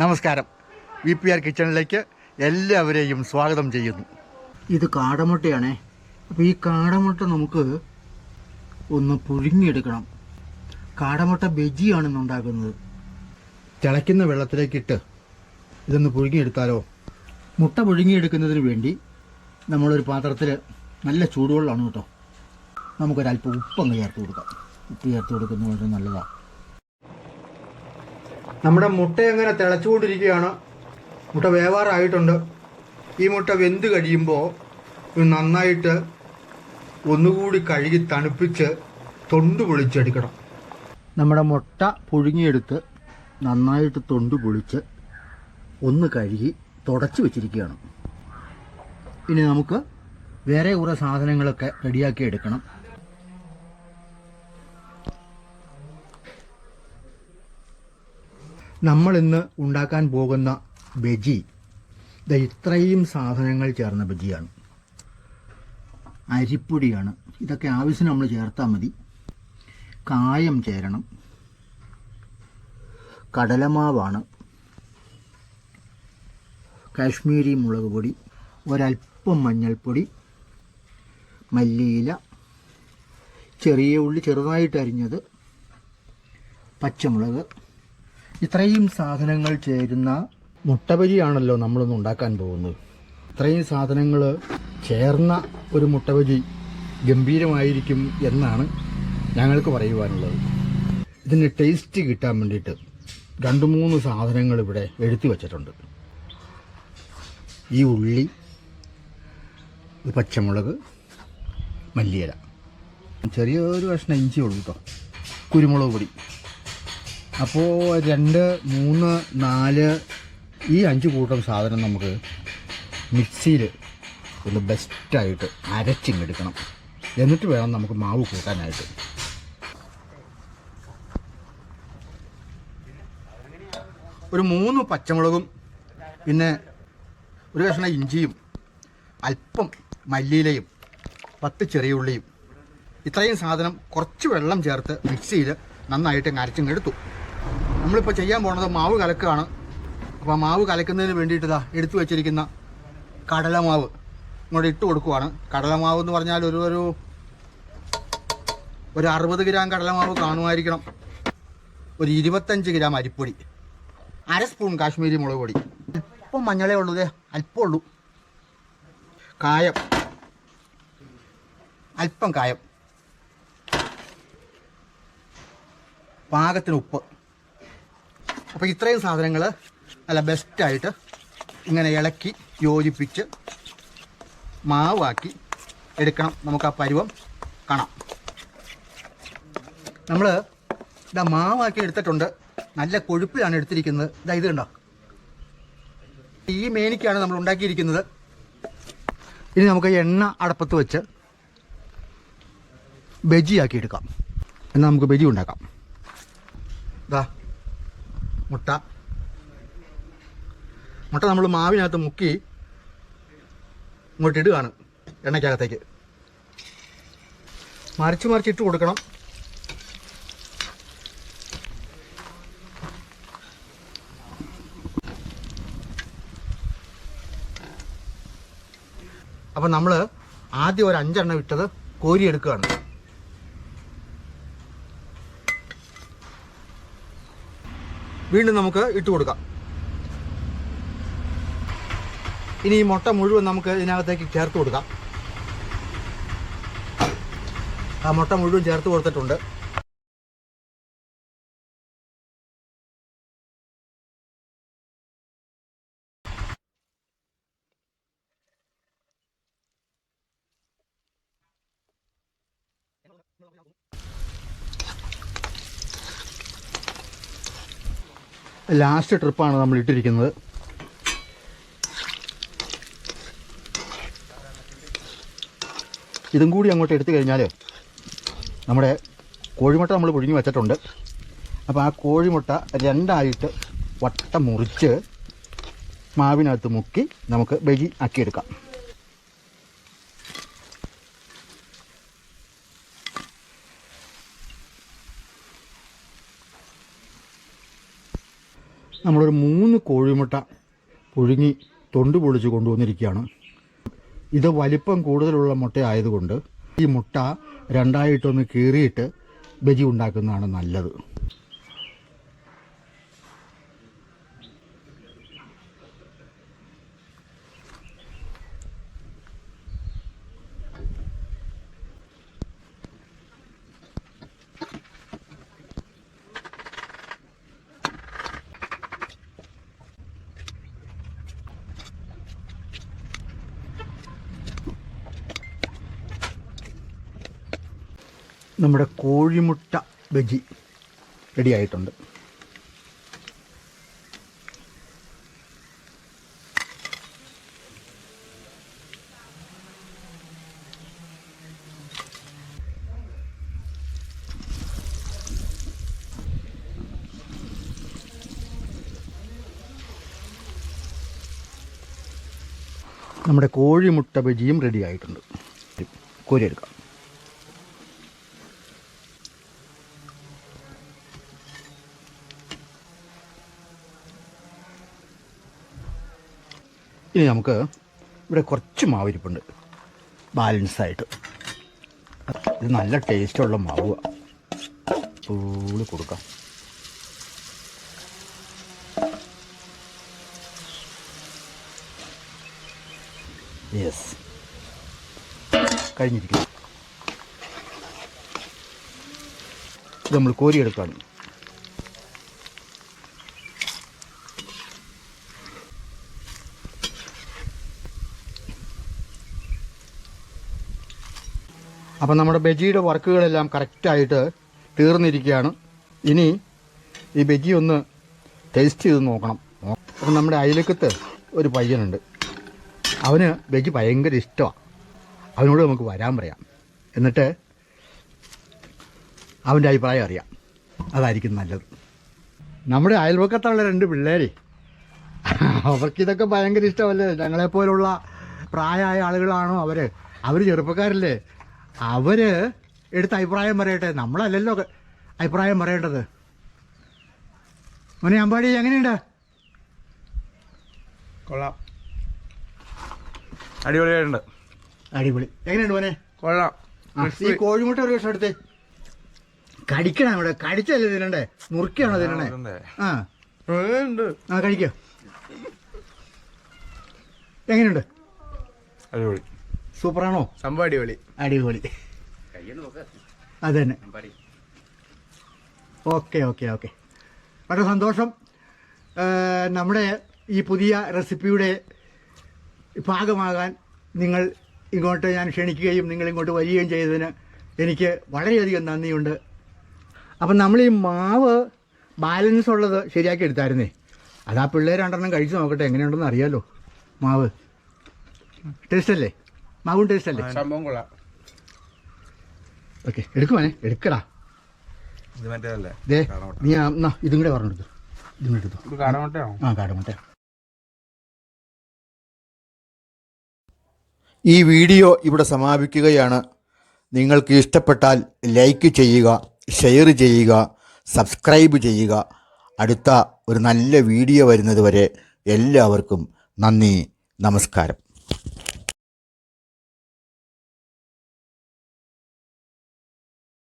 നമസ്കാരം. V P R കിച്ചണിലേക്ക് എല്ലാവരെയും സ്വാഗതം ചെയ്യുന്നു. ഇത് കാടമുട്ടയാണേ. അപ്പോൾ ഈ കാടമുട്ട നമുക്ക് ഒന്ന് പുഴുങ്ങിയെടുക്കണം. കാടമുട്ട ബജിയാണ് ഇന്നുണ്ടാക്കുന്നത് തിളയ്ക്കുന്ന വെള്ളത്തിലേക്കിട്ട് ഇതൊന്ന് പുഴുങ്ങിയെടുത്താലോ? മുട്ട പുഴുങ്ങിയെടുക്കുന്നതിന് വേണ്ടി നമ്മളൊരു പാത്രത്തിൽ നല്ല ചൂടുവെള്ളമാണ് കേട്ടോ. നമുക്കൊരല്പം ഉപ്പങ്ങ് ചേർത്ത് കൊടുക്കാം. ഉപ്പ് ചേർത്ത് കൊടുക്കുന്നത് വളരെ നല്ലതാണ് നമ്മുടെ മുട്ട എങ്ങനെ തിളച്ചുകൊണ്ടിരിക്കുകയാണ് മുട്ട വേവാറായിട്ടുണ്ട്. ഈ മുട്ട വെന്ത് കഴിയുമ്പോൾ നന്നായിട്ട് ഒന്നുകൂടി കഴുകി തണുപ്പിച്ച് തൊണ്ട് പൊളിച്ചെടുക്കണം. നമ്മുടെ മുട്ട പുഴുങ്ങിയെടുത്ത് നന്നായിട്ട് തൊണ്ട് പൊളിച്ച് ഒന്ന് കഴുകി തുടച്ച് വെച്ചിരിക്കുകയാണ്. ഇനി നമുക്ക് വേറെ കുറേ സാധനങ്ങളൊക്കെ റെഡിയാക്കി എടുക്കണം. നമ്മൾ ഇന്ന് ഉണ്ടാക്കാൻ പോകുന്ന ബജി. ഇത് ഇത്രയും സാധനങ്ങൾ ചേർന്ന ബജിയാണ്. അരിപ്പൊടിയാണ്. ഇതൊക്കെ ആവശ്യത്തിന് നമ്മൾ ചേർത്താൽ മതി. കായം ചേരണം. കടലമാവാണ്. കാശ്മീരി മുളക് പൊടി. ഒരല്പം മഞ്ഞൾപ്പൊടി. മല്ലിയില. ചെറിയ ഉള്ളി ചെറുതായിട്ട് അരിഞ്ഞത് പച്ചമുളക്. ഇത്രയും സാധനങ്ങൾ ചേരുന്ന മുട്ടബജിയാണല്ലോ നമ്മളൊന്ന് ഉണ്ടാക്കാൻ പോകുന്നത്. ഇത്രയും സാധനങ്ങൾ ചേർന്ന ഒരു മുട്ടബജി ഗംഭീരമായിരിക്കും എന്നാണ് ഞങ്ങൾക്ക് പറയുവാനുള്ളത്. ഇതിന് ടേസ്റ്റ് കിട്ടാൻ വേണ്ടിയിട്ട് രണ്ട് മൂന്ന് സാധനങ്ങൾ ഇവിടെ എടുത്തു വച്ചിട്ടുണ്ട്. ഈ ഉള്ളി പച്ചമുളക് മല്ലിയില. ചെറിയൊരു കഷ്ണം ഇഞ്ചി ഉള്ളൂ കേട്ടോ കുരുമുളക് പൊടി. അപ്പോൾ രണ്ട് മൂന്ന് നാല് ഈ അഞ്ച് കൂട്ടം സാധനം നമുക്ക് മിക്സിയിൽ ഒന്ന് ബെസ്റ്റായിട്ട് അരച്ചിങ്ങെടുക്കണം. എന്നിട്ട് വേണം നമുക്ക് മാവ് കൂട്ടാനായിട്ട്. ഒരു മൂന്ന് പച്ചമുളകും പിന്നെ ഒരു കഷ്ണം ഇഞ്ചിയും അല്പം മല്ലിയിലയും പത്ത് ചെറിയ ഉള്ളിയും ഇത്രയും സാധനം കുറച്ച് വെള്ളം ചേർത്ത് മിക്സിയിൽ നന്നായിട്ട് അരച്ചിങ്ങെടുത്തു. നമ്മളിപ്പോൾ ചെയ്യാൻ പോണത് മാവ് കലക്കുകയാണ്. അപ്പോൾ മാവ് കലക്കുന്നതിന് വേണ്ടിയിട്ട് ഇതാ എടുത്തു വെച്ചിരിക്കുന്ന കടലമാവ് ഇങ്ങോട്ട് ഇട്ട് കൊടുക്കുവാണ്. കടലമാവ് എന്ന് പറഞ്ഞാൽ ഒരു ഒരു ഒരു അറുപത് ഗ്രാം കടലമാവ് കാണുമായിരിക്കണം. ഒരു ഇരുപത്തഞ്ച് ഗ്രാം അരിപ്പൊടി. അര സ്പൂൺ കാശ്മീരി മുളക് പൊടി. അല്പം മഞ്ഞളേ ഉള്ളൂ അല്പം ഉള്ളൂ. കായം. അല്പം കായം. പാകത്തിന് ഉപ്പ്. അപ്പോൾ ഇത്രയും സാധനങ്ങൾ നല്ല ബെസ്റ്റായിട്ട് ഇങ്ങനെ ഇളക്കി യോജിപ്പിച്ച് മാവാക്കി എടുക്കണം. നമുക്ക് ആ പരുവം കാണാം. നമ്മൾ ഇതാ മാവാക്കി എടുത്തിട്ടുണ്ട്. നല്ല കൊഴുപ്പിലാണ് എടുത്തിരിക്കുന്നത്. ഇതാ ഇത് കണ്ടോ? ഈ മേനിക്കാണ് നമ്മൾ ഉണ്ടാക്കിയിരിക്കുന്നത്. ഇനി നമുക്ക് എണ്ണ അടപ്പത്ത് വെച്ച് ബജിയാക്കി എടുക്കാം. എന്നാൽ നമുക്ക് ബജി ഉണ്ടാക്കാം. ഇതാ. മുട്ട. മുട്ട നമ്മൾ മാവിനകത്ത് മുക്കി ഇങ്ങോട്ട് ഇടുകയാണ് എണ്ണയ്ക്കകത്തേക്ക്. മറിച്ച് മറിച്ച് ഇട്ട് കൊടുക്കണം. അപ്പം നമ്മൾ ആദ്യം ഒരു അഞ്ചെണ്ണം ഇട്ടത് കോരിയെടുക്കുകയാണ്. വീണ്ടും നമുക്ക് ഇട്ട് കൊടുക്കാം. ഇനി ഈ മുട്ട മുഴുവൻ നമുക്ക് ഇതിനകത്തേക്ക് ചേർത്ത് കൊടുക്കാം. ആ മുട്ട മുഴുവൻ ചേർത്ത് കൊടുത്തിട്ടുണ്ട്. ലാസ്റ്റ് ട്രിപ്പാണ് നമ്മൾ ഇട്ടിരിക്കുന്നത്. ഇതും കൂടി അങ്ങോട്ട് എടുത്തു കഴിഞ്ഞാൽ നമ്മുടെ കോഴിമുട്ട നമ്മൾ പുഴുങ്ങി വെച്ചിട്ടുണ്ട്. അപ്പോൾ ആ കോഴിമുട്ട രണ്ടായിട്ട് വട്ടം മുറിച്ച് മാവിനകത്ത് മുക്കി നമുക്ക് ബജി ആക്കിയെടുക്കാം. നമ്മളൊരു മൂന്ന് കോഴിമുട്ട പുഴുങ്ങി തൊണ്ട് പൊളിച്ച് കൊണ്ടുവന്നിരിക്കുകയാണ്. ഇത് വലിപ്പം കൂടുതലുള്ള മുട്ട ആയതുകൊണ്ട് ഈ മുട്ട രണ്ടായിട്ടൊന്ന് കീറിയിട്ട് ബജി ഉണ്ടാക്കുന്നതാണ് നല്ലത്. നമ്മുടെ കോഴിമുട്ട ബജി റെഡി ആയിട്ടുണ്ട് നമ്മുടെ കോഴിമുട്ട ബജിയും റെഡി ആയിട്ടുണ്ട് ഇനി നമുക്ക് ഇവിടെ കുറച്ച് മാവിരിപ്പുണ്ട്. ബാലൻസ് ആയിട്ട് ഇത് നല്ല ടേസ്റ്റുള്ള മാവ് പൂളി കൊടുക്കാം. യെസ് കഴിഞ്ഞിരിക്കുന്നു. ഇത് നമ്മൾ കോരിയെടുക്കുകയാണ് അപ്പം നമ്മുടെ ബജിയുടെ വർക്കുകളെല്ലാം കറക്റ്റായിട്ട് തീർന്നിരിക്കുകയാണ്. ഇനി ഈ ബജി ഒന്ന് ടേസ്റ്റ് ചെയ്ത് നോക്കണം. അപ്പം നമ്മുടെ അയലക്കത്ത് ഒരു പയ്യനുണ്ട്. അവന് ബജി ഭയങ്കര ഇഷ്ടമാണ് അവനോട് നമുക്ക് വരാൻ പറയാം. എന്നിട്ട് അവന്റെ അഭിപ്രായം അറിയാം. അതായിരിക്കും നല്ലത്. നമ്മുടെ അയൽവക്കത്തുള്ള രണ്ട് പിള്ളേരെ അവർക്കിതൊക്കെ ഭയങ്കര ഇഷ്ടമല്ലേ? ഞങ്ങളെപ്പോലുള്ള പ്രായമായ ആളുകളാണോ അവർ അവർ ചെറുപ്പക്കാരല്ലേ? അവർ എടുത്ത അഭിപ്രായം പറയട്ടെ. നമ്മളല്ലല്ലോ അഭിപ്രായം പറയേണ്ടത്. മോനെ അമ്പാടി എങ്ങനെയുണ്ട്? കൊള്ളാം. അടിപൊളിയായിട്ടുണ്ട്. അടിപൊളി. എങ്ങനെയുണ്ട് മോനെ? കൊള്ളാം. ഈ കോഴിമുട്ട ഒരു വർഷം എടുത്തേ. കടിക്കണം ഇവിടെ. കടിച്ചല്ലേ തിന്നണ്ടേ? നുറുക്കിയാണോ തിന്നണേ. ആ. ആ കഴിക്കോ. എങ്ങനെയുണ്ട്? അടിപൊളി. സൂപ്പറാണോ? സംഭവം അടിപൊളി. അടിപൊളി. അത് തന്നെ ഓക്കെ ഓക്കെ ഓക്കെ. വളരെ സന്തോഷം. നമ്മുടെ ഈ പുതിയ റെസിപ്പിയുടെ ഭാഗമാകാൻ നിങ്ങൾ ഇങ്ങോട്ട് ഞാൻ ക്ഷണിക്കുകയും നിങ്ങൾ ഇങ്ങോട്ട് വരികയും ചെയ്തതിന് എനിക്ക് വളരെയധികം നന്ദിയുണ്ട്. അപ്പം നമ്മൾ ഈ മാവ് ബാലൻസ് ഉള്ളത് ശരിയാക്കി എടുത്തായിരുന്നേ. അതാ ആ പിള്ളേർ രണ്ടെണ്ണം കഴിച്ച് നോക്കട്ടെ എങ്ങനെയുണ്ടെന്ന് അറിയാമല്ലോ മാവ്. ടേസ്റ്റ് അല്ലേ മാവും ടേസ്റ്റ് അല്ലേ? സംഭവം കൊള്ളാം. ഓക്കെ എടുക്കുവാനേ എടുക്കടാ. ഇത് മറ്റേതല്ലേ? ദേ കാടമുട്ട. നീ എന്നാ ഇതും കൂടെ പറഞ്ഞെടുത്തു ഇതും കൂടെ എടുത്തു. കാടമുട്ടയാണോ? ആ കാടമുട്ട ഈ വീഡിയോ ഇവിടെ സമാപിക്കുകയാണ്. നിങ്ങൾക്ക് ഇഷ്ടപ്പെട്ടാൽ ലൈക്ക് ചെയ്യുക ഷെയർ ചെയ്യുക സബ്സ്ക്രൈബ് ചെയ്യുക. അടുത്ത ഒരു നല്ല വീഡിയോ വരുന്നതുവരെ എല്ലാവർക്കും നന്ദി നമസ്കാരം.